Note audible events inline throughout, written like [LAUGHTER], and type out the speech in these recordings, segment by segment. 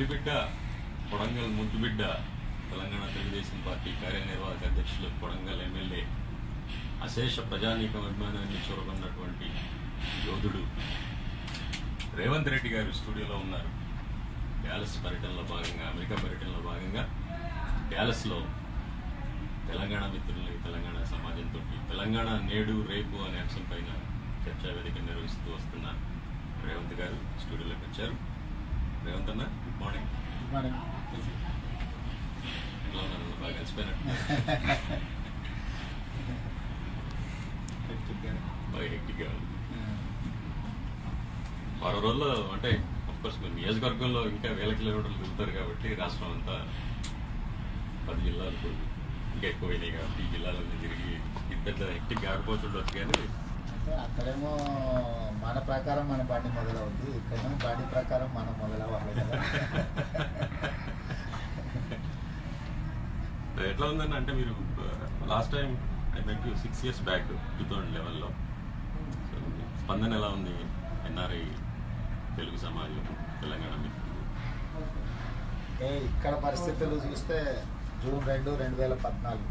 పులిబిడ్డ కొడంగల్ ముద్దుబిడ్డ తెలంగాణ తెలుగుదేశం పార్టీ కార్యనిర్వాహక అధ్యక్షులు కొడంగల్ ఎమ్మెల్యే అశేష ప్రజానీకం అభిమానాన్ని చూరగొన్నటువంటి యోధుడు రేవంత్ రెడ్డి గారు స్టూడియోలో ఉన్నారు. డ్యాలస్ పర్యటనలో భాగంగా అమెరికా పర్యటనలో భాగంగా డ్యాలస్లో తెలంగాణ మిత్రులకి తెలంగాణ సమాజంతో తెలంగాణ నేడు రేపు అనే అంశం పైన చర్చా వేదిక నిర్వహిస్తూ వస్తున్న రేవంత్ గారు స్టూడియోలోకి వచ్చారు. రేవంత్ అన్న గుడ్ మార్నింగ్ ఎట్లా ఉన్నారు? బాగా కలిసిపోయినట్టు [LAUGHS] బాగా హెక్టిక్గా ఉంది. వారం రోజుల్లో అంటే కోర్స్ మీరు నియోజకవర్గంలో ఇంకా వేల కిలోమీటర్లు తిరుగుతారు కాబట్టి రాష్ట్రం అంతా పది జిల్లాలకు ఇంకా ఎక్కువైనాయి కాబట్టి ఈ జిల్లాలన్నీ తిరిగి పెద్ద హెక్టిక్ కాకపోతుండొచ్చు కానీ అక్కడేమో మన ప్రకారం మన బండి మొదలవుద్ది ఇక్కడేమో బండి ప్రకారం మనం మొదలవ్వాలి కదా. [LAUGHS] ఎట్లా ఉందని అంటే మీరు last time I met you six years back two thousand లెవెన్లో స్పందన ఎలా ఉంది? ఎన్ఆర్ఐ తెలుగు సమాజం తెలంగాణ ఏ ఇక్కడ పరిస్థితులు చూస్తే జూన్ రెండు రెండు వేల పద్నాలుగు.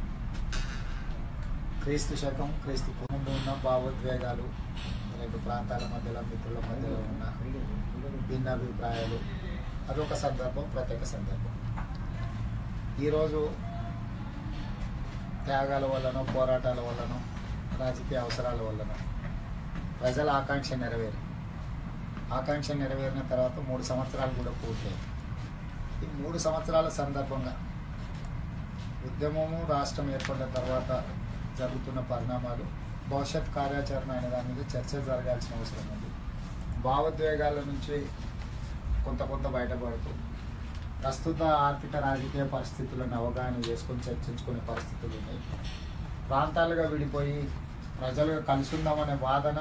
క్రీస్తు శకం క్రీస్తు ముందు ఉన్న భావోద్వేగాలు రెండు ప్రాంతాల మధ్యలో మిత్రుల మధ్యలో ఉన్న భిన్నాభిప్రాయాలు అదొక సందర్భం ప్రత్యేక సందర్భం. ఈరోజు త్యాగాల వల్లనో పోరాటాల వల్లనో రాజకీయ అవసరాల వల్లనో ప్రజల ఆకాంక్ష నెరవేరి. ఆకాంక్ష నెరవేరిన తర్వాత మూడు సంవత్సరాలు కూడా పూర్తయ్యాయి. ఈ మూడు సంవత్సరాల సందర్భంగా ఉద్యమము రాష్ట్రం ఏర్పడిన తర్వాత జరుగుతున్న పరిణామాలు భవిష్యత్ కార్యాచరణ అనే దాని మీద చర్చ జరగాల్సిన అవసరం ఉంది. భావోద్వేగాల నుంచి కొంత కొంత బయటపడుతూ ప్రస్తుత ఆర్థిక రాజకీయ పరిస్థితులను అవగాహన చేసుకొని చర్చించుకునే పరిస్థితులు ఉన్నాయి. ప్రాంతాలుగా విడిపోయి ప్రజలుగా కలుసుందామనే వాదన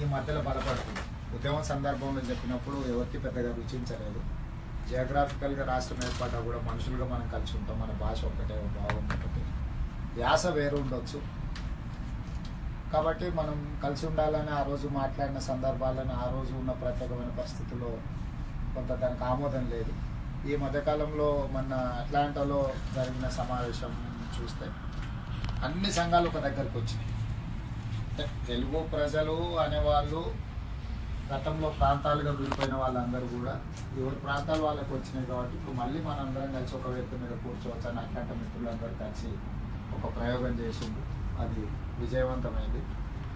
ఈ మధ్యలో బలపడుతుంది. ఉద్యమం సందర్భంలో చెప్పినప్పుడు ఎవరికి పెద్దగా రుచించలేదు. జియోగ్రాఫికల్గా రాష్ట్రం ఏర్పడ్డా కూడా మనుషులుగా మనం కలిసి ఉంటాం. మన భాష ఒకటే భావం ఒకటి యాస వేరు ఉండొచ్చు. కాబట్టి మనం కలిసి ఉండాలని ఆ రోజు మాట్లాడిన సందర్భాలను ఆ రోజు ఉన్న ప్రత్యేకమైన పరిస్థితుల్లో కొంత దానికి ఆమోదం లేదు. ఈ మధ్యకాలంలో మన అట్లాంటాలో జరిగిన సమావేశం చూస్తే అన్ని సంఘాలు ఒక దగ్గరికి వచ్చినాయి. అంటే తెలుగు ప్రజలు అనేవాళ్ళు గతంలో ప్రాంతాలుగా విడిపోయిన వాళ్ళందరూ కూడా ఎవరి ప్రాంతాలు వాళ్ళకి వచ్చినాయి కాబట్టి ఇప్పుడు మళ్ళీ మనందరం కలిసి ఒక వ్యక్తి మీద కూర్చోవచ్చు అని అట్లాంటి మిత్రులందరూ కలిసి ఒక ప్రయోగం చేసిండు అది విజయవంతమైంది.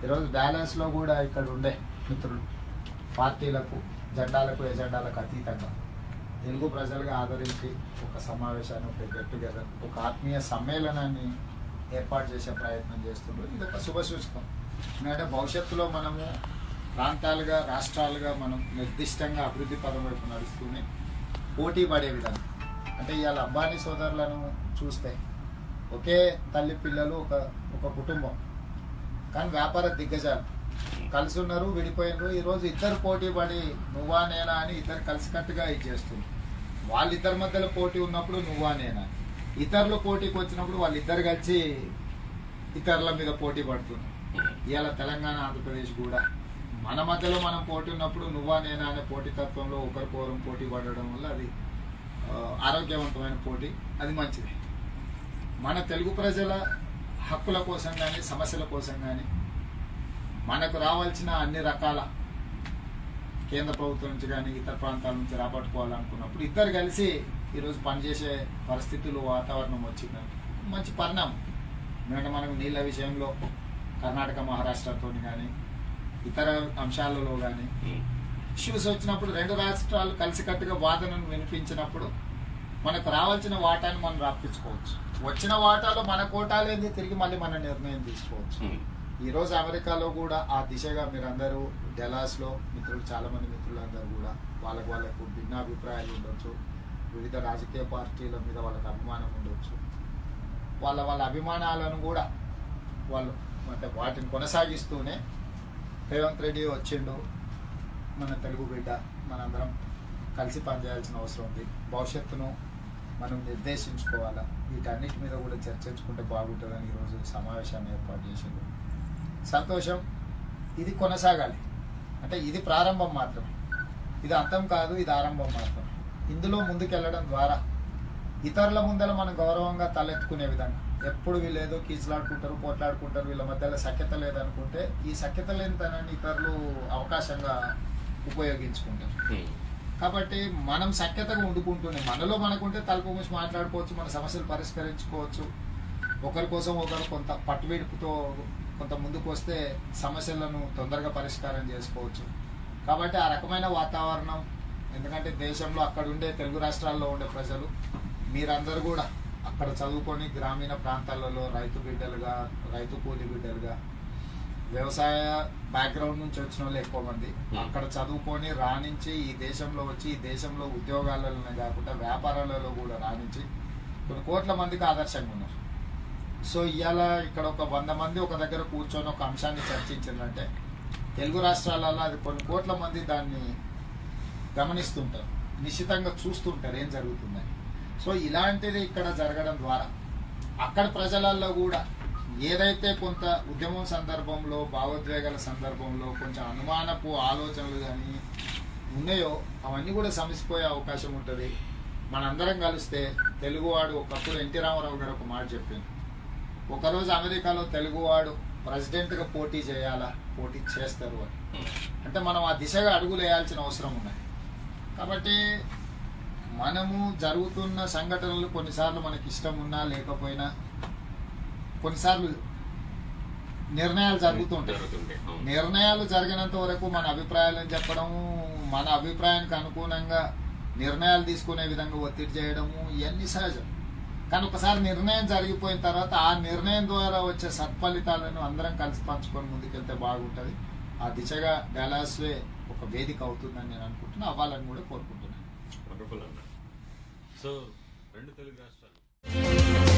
ఈరోజు బ్యాలెన్స్లో కూడా ఇక్కడ ఉండే మిత్రులు పార్టీలకు జెండాలకు ఎజెండాలకు అతీతంగా తెలుగు ప్రజలుగా ఆదరించి ఒక సమావేశాన్ని ఒక గెట్ టుగెదర్ ఒక ఆత్మీయ సమ్మేళనాన్ని ఏర్పాటు చేసే ప్రయత్నం చేస్తున్నారు ఇది ఒక శుభ సూచకం. ఎందుకంటే భవిష్యత్తులో మనము ప్రాంతాలుగా రాష్ట్రాలుగా మనం నిర్దిష్టంగా అభివృద్ధి పదం వైపు నడుస్తూనే పోటీ పడే విధానం అంటే ఇవాళ అంబానీ సోదరులను చూస్తే ఒకే తల్లి పిల్లలు ఒక ఒక కుటుంబం. కానీ వ్యాపార దిగ్గజాలు. కలిసి ఉన్నారు విడిపోయినారు ఈరోజు ఇద్దరు పోటీ పడి నువ్వా నేనా అని ఇద్దరు కలిసికట్టుగా ఇది చేస్తుంది వాళ్ళిద్దరి మధ్యలో పోటీ ఉన్నప్పుడు నువ్వా నేనా? ఇతరులు పోటీకి వచ్చినప్పుడు వాళ్ళిద్దరు కలిసి ఇతరుల మీద పోటీ పడుతున్నారు. ఇవాళ తెలంగాణ ఆంధ్రప్రదేశ్ కూడా మన మధ్యలో మనం పోటీ ఉన్నప్పుడు నువ్వా నేనా అనే పోటీతత్వంలో ఒకరికొకరం పోటీ పడడం వల్ల అది ఆరోగ్యవంతమైన పోటీ. అది మంచిది. మన తెలుగు ప్రజల హక్కుల కోసం కానీ సమస్యల కోసం కానీ మనకు రావాల్సిన అన్ని రకాల కేంద్ర ప్రభుత్వం నుంచి కానీ ఇతర ప్రాంతాల నుంచి రాబట్టుకోవాలనుకున్నప్పుడు ఇద్దరు కలిసి ఈరోజు పనిచేసే పరిస్థితులు వాతావరణం వచ్చిందంటే మంచి పరిణామం. ఎందుకంటే మనకు నీళ్ళ విషయంలో కర్ణాటక మహారాష్ట్రతో కానీ ఇతర అంశాలలో కానీ ఇష్యూస్ వచ్చినప్పుడు రెండు రాష్ట్రాలు కలిసికట్టుగా వాదనను వినిపించినప్పుడు మనకు రావాల్సిన వాటాను మనం రాపించుకోవచ్చు వచ్చిన వాటాలో మన కోటాలేంది తిరిగి మళ్ళీ మన నిర్ణయం తీసుకోవచ్చు. ఈ రోజు అమెరికాలో కూడా ఆ దిశగా మీరందరూ డెలాస్లో మిత్రులు చాలా మంది మిత్రులు అందరూ కూడా వాళ్ళకు వాళ్ళకు భిన్నాభిప్రాయాలు ఉండొచ్చు. వివిధ రాజకీయ పార్టీల మీద వాళ్ళకి అభిమానం ఉండొచ్చు. వాళ్ళ వాళ్ళ అభిమానాలను కూడా వాళ్ళు అంటే వాటిని కొనసాగిస్తూనే రేవంత్ రెడ్డి వచ్చిండు. మన తెలుగు బిడ్డ మనందరం కలిసి పనిచేయాల్సిన అవసరం ఉంది. భవిష్యత్తును మనం నిర్దేశించుకోవాలా? వీటన్నిటి మీద కూడా చర్చించుకుంటే బాగుంటుందని ఈరోజు సమావేశాన్ని ఏర్పాటు చేసింది సంతోషం ఇది కొనసాగాలి. అంటే ఇది ప్రారంభం మాత్రమే. ఇది అంతం కాదు ఇది ఆరంభం మాత్రమే ఇందులో ముందుకెళ్ళడం ద్వారా ఇతరుల ముందర మనం గౌరవంగా తలెత్తుకునే విధంగా. ఎప్పుడు వీళ్ళు ఏదో కీచులాడుకుంటారు పోట్లాడుకుంటారు వీళ్ళ మధ్యలో సఖ్యత లేదనుకుంటే ఈ సఖ్యత లేనితనాన్ని ఇతరులు అవకాశంగా ఉపయోగించుకుంటారు. కాబట్టి మనం సఖ్యతగా వండుకుంటూనే మనలో మనకుంటే తలుపు మూసి మాట్లాడుకోవచ్చు మన సమస్యలు పరిష్కరించుకోవచ్చు. ఒకరి కోసం ఒకరు కొంత పట్టువిడుపుతో కొంత ముందుకు వస్తే సమస్యలను తొందరగా పరిష్కారం చేసుకోవచ్చు. కాబట్టి ఆ రకమైన వాతావరణం ఎందుకంటే దేశంలో అక్కడ ఉండే తెలుగు రాష్ట్రాల్లో ఉండే ప్రజలు మీరందరూ కూడా అక్కడ చదువుకొని గ్రామీణ ప్రాంతాలలో రైతు బిడ్డలుగా రైతు కూలి బిడ్డలుగా వ్యవసాయ బ్యాక్గ్రౌండ్ నుంచి వచ్చిన వాళ్ళు ఎక్కువ మంది. అక్కడ చదువుకొని రాణించి ఈ దేశంలో వచ్చి ఈ దేశంలో ఉద్యోగాలలోనే కాకుండా వ్యాపారాలలో కూడా రాణించి కొన్ని కోట్ల మందికి ఆదర్శంగా ఉన్నారు. సో ఇవాళ ఇక్కడ ఒక వంద మంది ఒక దగ్గర కూర్చొని ఒక అంశాన్ని చర్చించిందంటే తెలుగు రాష్ట్రాలలో అది కొన్ని కోట్ల మంది దాన్ని గమనిస్తుంటారు. నిశ్చితంగా చూస్తుంటారు ఏం జరుగుతుందని. సో ఇలాంటిది ఇక్కడ జరగడం ద్వారా అక్కడ ప్రజలలో కూడా ఏదైతే కొంత ఉద్యమం సందర్భంలో భావోద్వేగాల సందర్భంలో కొంచెం అనుమానపు ఆలోచనలు కానీ ఉన్నాయో అవన్నీ కూడా సమసిపోయే అవకాశం ఉంటుంది. మనందరం కలిస్తే తెలుగువాడు ఒకప్పుడు ఎన్టీ రామారావు గారు ఒక మాట చెప్పింది ఒకరోజు అమెరికాలో తెలుగువాడు ప్రెసిడెంట్గా పోటీ చేయాలా? పోటీ చేస్తారు అని. అంటే మనం ఆ దిశగా అడుగులు వేయాల్సిన అవసరం ఉన్నది. కాబట్టి మనము జరుగుతున్న సంఘటనలు కొన్నిసార్లు మనకి ఇష్టం ఉన్నా లేకపోయినా కొన్నిసార్లు నిర్ణయాలు జరుగుతుంటాయి జరుగుతుంటాయి. అవును. నిర్ణయాలు జరిగినంత వరకు మన అభిప్రాయాలను చెప్పడము మన అభిప్రాయానికి అనుగుణంగా నిర్ణయాలు తీసుకునే విధంగా ఒత్తిడి చేయడము ఇవన్నీ సహజం. కానీ ఒకసారి నిర్ణయం జరిగిపోయిన తర్వాత ఆ నిర్ణయం ద్వారా వచ్చే సత్ఫలితాలను అందరం కలిసి పంచుకొని ముందుకెళ్తే బాగుంటుంది. ఆ దిశగా డలాస్వే ఒక వేదిక అవుతుందని నేను అనుకుంటున్నా. అవ్వాలని కూడా కోరుకుంటున్నాను. సో రెండు తెలుగు రాష్ట్రాలు.